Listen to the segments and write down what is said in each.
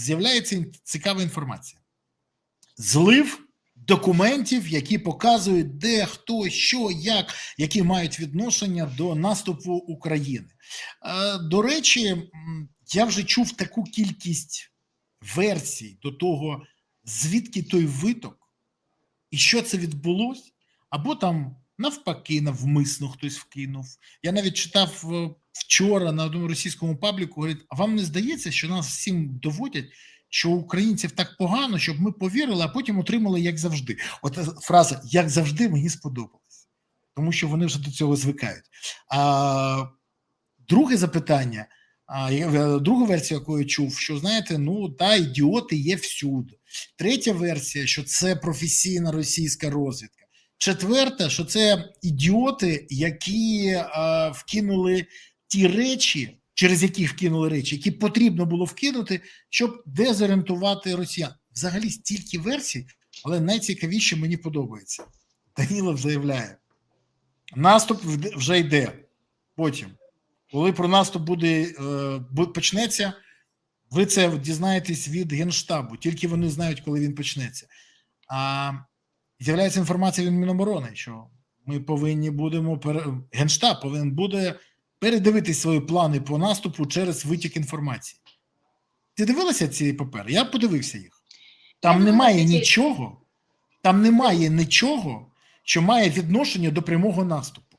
з'являється цікава інформація. Злив документів, які показують, де, хто, що, як, які мають відношення до наступу України. Е, До речі, я вже чув таку кількість версій до того, звідки той виток, і що це відбулося, або там навпаки, навмисно хтось вкинув. Я навіть читав е, вчора на одному російському пабліку, говорить, а вам не здається, що нас всім доводять, що українців так погано, щоб ми повірили, а потім отримали як завжди. От е, фраза як завжди мені сподобалась, тому що вони вже до цього звикають. А друге запитання. Е, друга версія, яку я чув, що знаєте, ну та ідіоти є всюди. Третя версія, що це професійна російська розвідка. Четверта, що це ідіоти, які е, вкинули ті речі, через які вкинули речі, які потрібно було вкинути, щоб дезорієнтувати росіян. Взагалі стільки версій, але найцікавіше мені подобається. Данілов заявляє: наступ вже йде. Потім, коли про наступ буде е, почнеться, ви це дізнаєтесь від Генштабу, тільки вони знають, коли він почнеться. А з'являється інформація від Міноборони, що ми повинні будемо пер... Генштаб повинен буде передивитись свої плани по наступу через витік інформації. Ти дивилася ці папери? Я подивився їх. Там Я немає нічого, там немає нічого, що має відношення до прямого наступу.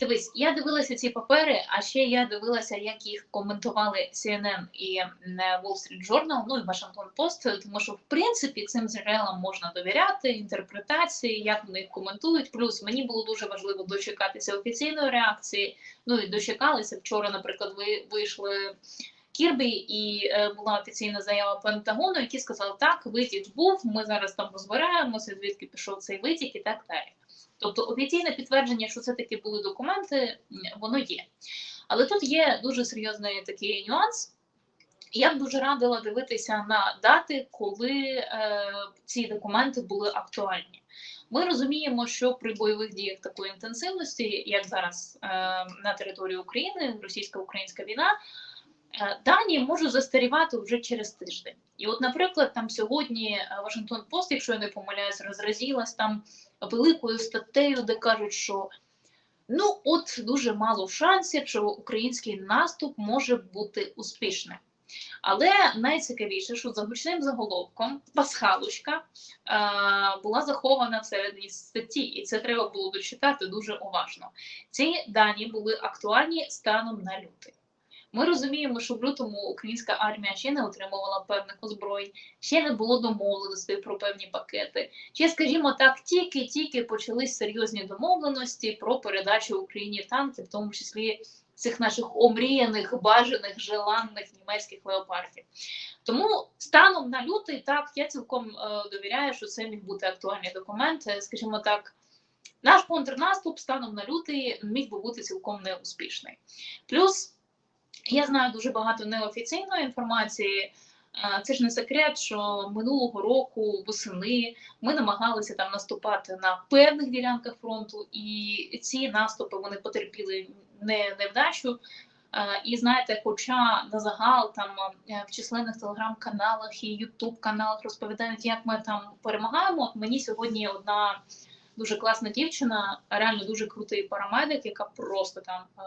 Дивись, я дивилася ці папери, а ще я дивилася, як їх коментували CNN і Wall Street Journal, ну і Washington Post, тому що в принципі цим джерелам можна довіряти, інтерпретації, як вони їх коментують. Плюс мені було дуже важливо дочекатися офіційної реакції. Ну і дочекалися вчора. Наприклад, ви вийшли. Кірбі і е, була офіційна заява Пентагону, який сказав, так, витік був, ми зараз там розбираємося, звідки пішов цей витік і так далі. Тобто офіційне підтвердження, що це таки були документи, воно є. Але тут є дуже серйозний такий нюанс. Я б дуже радила дивитися на дати, коли е, ці документи були актуальні. Ми розуміємо, що при бойових діях такої інтенсивності, як зараз е, на території України, російсько-українська війна, е, дані можуть застарівати вже через тиждень. І, от, наприклад, там сьогодні е, Вашингтон Пост, якщо я не помиляюсь, розразилась там великою статтею, де кажуть, що ну от дуже мало шансів, що український наступ може бути успішним. Але найцікавіше, що за гучним заголовком пасхалочка е, була захована всередині статті, і це треба було дочитати дуже уважно. Ці дані були актуальні станом на лютий. Ми розуміємо, що в лютому українська армія ще не отримувала певних озброєнь, ще не було домовленостей про певні пакети. Ще, скажімо так, тільки-тільки почались серйозні домовленості про передачу Україні танків, в тому числі цих наших омріяних, бажаних, желанних німецьких леопардів. Тому станом на лютий, так я цілком е, довіряю, що це міг бути актуальний документ. Е, Скажімо так, наш контрнаступ станом на лютий міг би бути цілком неуспішний. Плюс я знаю дуже багато неофіційної інформації. Е, Це ж не секрет, що минулого року восени ми намагалися там наступати на певних ділянках фронту, і ці наступи вони потерпіли не невдачу. Е, І знаєте, хоча на загал там е, в численних телеграм-каналах і ютуб-каналах розповідають, як ми там перемагаємо. Мені сьогодні одна дуже класна дівчина, реально дуже крутий парамедик, яка просто там е,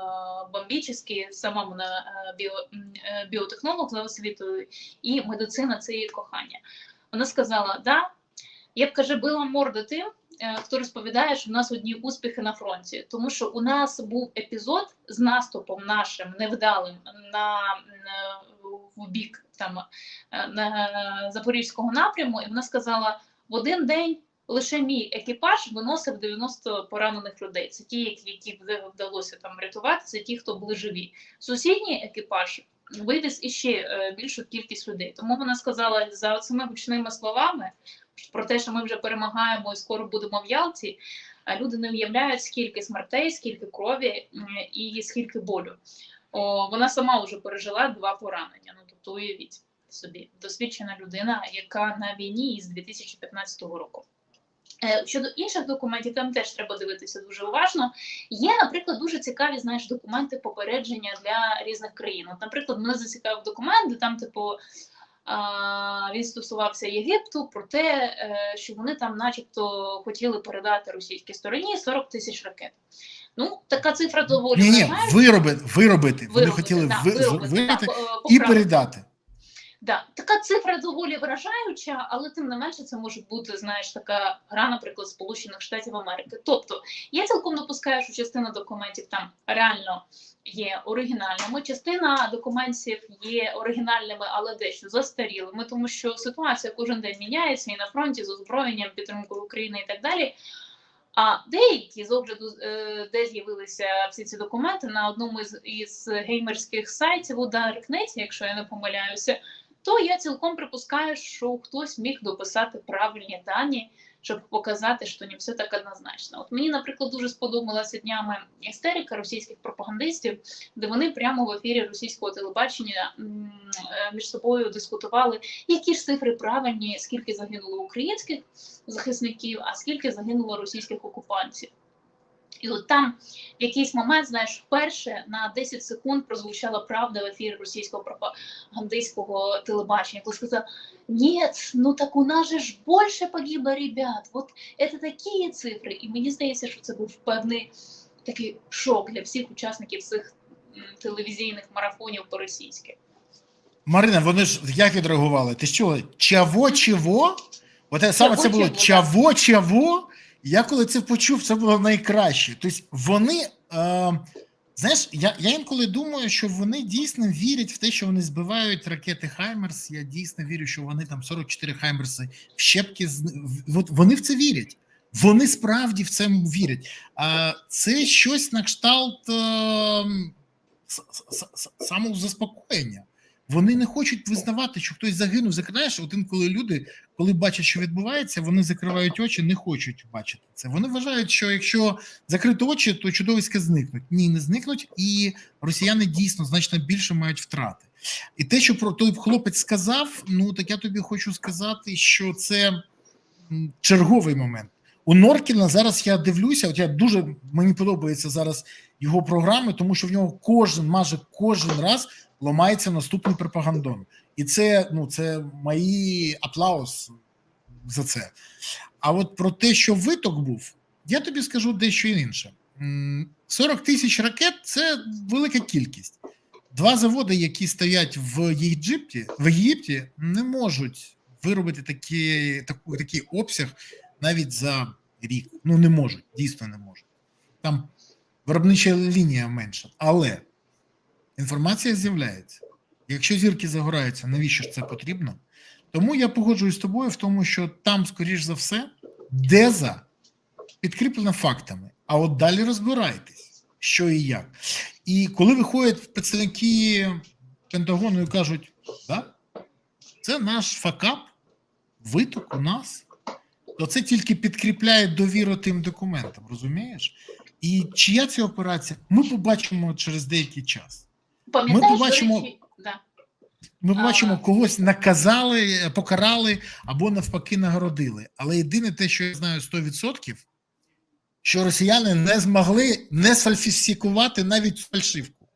бомбічний, сама вона е, біо, е, біотехнолог за освітою, і медицина це її кохання. Вона сказала: да, я б каже, била морду тим, хто розповідає, що в нас одні успіхи на фронті, тому що у нас був епізод з наступом нашим невдалим на, в бік там на запорізького напряму, і вона сказала: в один день лише мій екіпаж виносив 90 поранених людей. Це ті, які, які вдалося там рятувати, це ті, хто були живі. Сусідній екіпаж вивіз іще е, більшу кількість людей. Тому вона сказала за цими гучними словами про те, що ми вже перемагаємо і скоро будемо в Ялті. а Люди не уявляють, скільки смертей, скільки крові і скільки болю. О, вона сама вже пережила два поранення. Ну тобто уявіть собі, досвідчена людина, яка на війні із 2015 року. Е, Щодо інших документів, там теж треба дивитися дуже уважно. Є, наприклад, дуже цікаві знаєш, документи попередження для різних країн. От, наприклад, мене зацікавив документ, де там, типу, Він стосувався Єгипту про те, е, що вони там, начебто, хотіли передати російській стороні 40 тисяч ракет. Ну, така цифра доволі Ні, ні, виробити, виробити. Вони Виробити, хотіли да, ви, виробити, виробити е, і поправити. передати. Да, така цифра доволі вражаюча, але тим не менше це може бути, знаєш, така гра, наприклад, Сполучених Штатів Америки. Тобто я цілком допускаю, що частина документів там реально є оригінальними, частина документів є оригінальними, але дещо застарілими, тому що ситуація кожен день міняється і на фронті з озброєнням, підтримкою України і так далі. А деякі з огляду, е, де з'явилися всі ці документи на одному із, із геймерських сайтів у Даркнеті, якщо я не помиляюся, то я цілком припускаю, що хтось міг дописати правильні дані, щоб показати, що не все так однозначно. От мені, наприклад, дуже сподобалася днями істерика російських пропагандистів, де вони прямо в ефірі російського телебачення е, між собою дискутували, які ж цифри правильні, скільки загинуло українських захисників, а скільки загинуло російських окупантів. І от там в якийсь момент, знаєш, вперше на 10 секунд прозвучала правда в ефірі російського пропагандистського телебачення, коли сказав: Ні, ну так у нас же ж більше погибло ребят. От це такі цифри. І мені здається, що це був певний такий шок для всіх учасників цих телевізійних марафонів по-російськи. Марина, вони ж як відреагували? Ти що, чаво, чого? От це- саме це було Чаво, чаво, чаво. Я коли це почув, це було найкраще. Тобто вони, е, знаєш, я, я інколи думаю, що вони дійсно вірять в те, що вони збивають ракети Хаймерс. Я дійсно вірю, що вони там 44 Хаймерси в щепки. От вони в це вірять. Вони справді в це вірять. А це щось на кшталт е, самозаспокоєння. Вони не хочуть визнавати, що хтось загинув. Знаєш, от інколи люди, коли бачать, що відбувається, вони закривають очі, не хочуть бачити це. Вони вважають, що якщо закрити очі, то чудовиська зникнуть. Ні, не зникнуть, і росіяни дійсно значно більше мають втрати. І те, що про той хлопець сказав, ну так я тобі хочу сказати, що це черговий момент. У Норкіна зараз я дивлюся, от я дуже мені подобається зараз його програми, тому що в нього кожен, майже кожен раз ламається наступний пропагандон. І це ну це мої аплаус за це. А от про те, що виток був, я тобі скажу дещо інше. М, 40 тисяч ракет це велика кількість. Два заводи, які стоять в Єгипті, в Єгипті, не можуть виробити такі, такий обсяг навіть за рік. Ну не можуть, дійсно не можуть. Там виробнича лінія менша, але інформація з'являється. Якщо зірки загораються, навіщо ж це потрібно? Тому я погоджуюсь з тобою в тому, що там, скоріш за все, деза підкріплена фактами. А от далі розбирайтесь, що і як. І коли виходять представники Пентагону і кажуть, да, це наш факап, виток у нас, то це тільки підкріпляє довіру тим документам, розумієш? І чия це операція, ми побачимо через деякий час. До побачимо- да. Ми А. бачимо, когось наказали, покарали або навпаки нагородили. Але єдине те, що я знаю 100%, що росіяни не змогли не сфальсифікувати навіть фальшивку.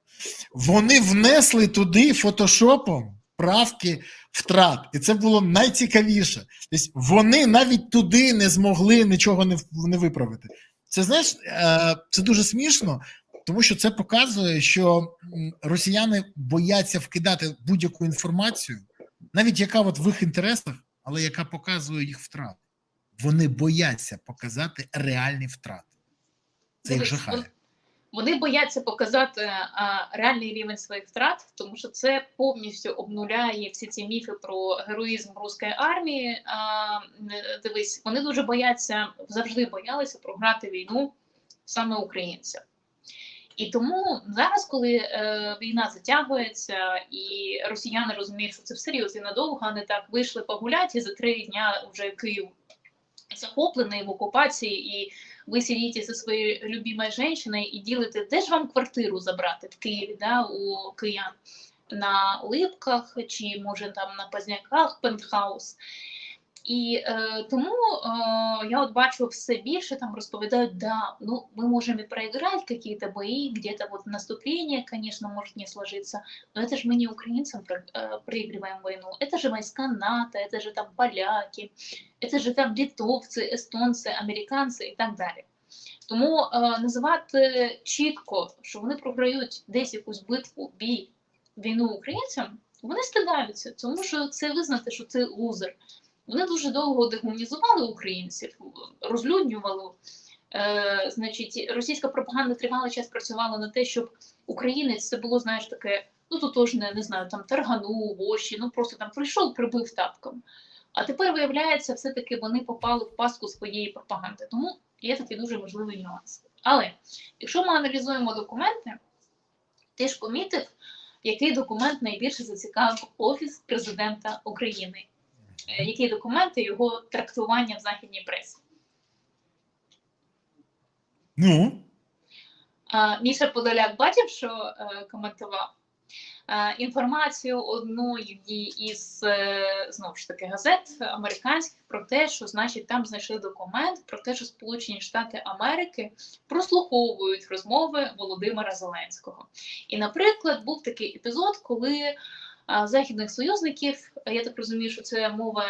Вони внесли туди фотошопом правки втрат, і це було найцікавіше. Тобто вони навіть туди не змогли нічого не, не виправити. Це знаєш, е, це дуже смішно, тому що це показує, що росіяни бояться вкидати будь-яку інформацію, навіть яка от в їх інтересах, але яка показує їх втрати. Вони бояться показати реальні втрати. Це їх жахає. Вони бояться показати а, реальний рівень своїх втрат, тому що це повністю обнуляє всі ці міфи про героїзм руської армії. А, дивись, вони дуже бояться, завжди боялися програти війну саме українцям. І тому зараз, коли е, війна затягується, і росіяни розуміють, що це всерйоз і надовго, а не так вийшли погуляти, і за три дня вже Київ захоплений в окупації, і ви сидите зі своєю любимою жінкою і ділите, де ж вам квартиру забрати в Києві, да, у киян на Липках чи може там на Пазняках пентхаус. І е, тому е, я от бачу все більше там розповідають, да, ну мы можем и проиграть какие-то бои, где-то вот наступление, конечно, может не сложиться, но это же мы не украинцам про- э, проигрываем войну, это же войска НАТО, это же там поляки, это же там литовцы, эстонцы, американці і так далі. Тому е, називати чітко, що вони програють десь якусь битву, бій, війну українцям, вони стидаються, тому що це визнати, що це лузер. Вони дуже довго дегуманізували українців, розлюднювали. Е, значить, російська пропаганда тривалий час працювала на те, щоб українець це було, знаєш, таке, ну тотожне, не знаю, там таргану, воші, ну просто там прийшов, прибив тапком. А тепер виявляється, все-таки вони попали в пастку своєї пропаганди. Тому є такий дуже важливий нюанс. Але якщо ми аналізуємо документи, ти ж помітив, який документ найбільше зацікавив Офіс президента України, які документи його трактування в західній пресі. Ну, Міша Подоляк бачив, що е, коментував Е, інформацію одної із е, знову ж таки газет американських про те, що значить там знайшли документ про те, що Сполучені Штати Америки прослуховують розмови Володимира Зеленського. І, наприклад, був такий епізод, коли західних союзників, я так розумію, що це мова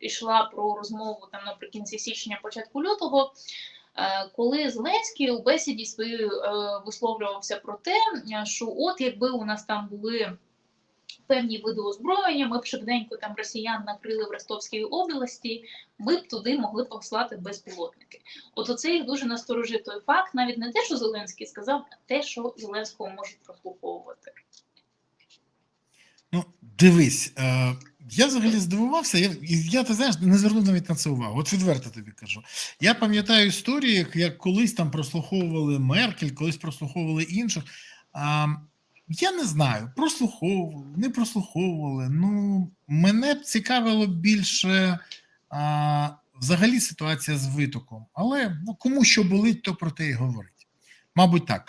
йшла про розмову там наприкінці січня, початку лютого. е, Коли Зеленський у бесіді своєю е, висловлювався про те, е, що от якби у нас там були певні види озброєння, ми б швиденько там росіян накрили в Ростовській області, ми б туди могли послати безпілотники. От оце їх дуже насторожив той факт, навіть не те, що Зеленський сказав, а те, що Зеленського можуть прослуховувати. Ну дивись, е, я взагалі здивувався. Я, я ти знаєш, не звернув навіть на це увагу. От відверто тобі кажу. Я пам'ятаю історії, як, колись там прослуховували Меркель, колись прослуховували інших. А, я не знаю, прослуховували, не прослуховували. Ну, мене б цікавило більше а, взагалі ситуація з витоком. Але ну, кому що болить, то про те і говорить. Мабуть, так.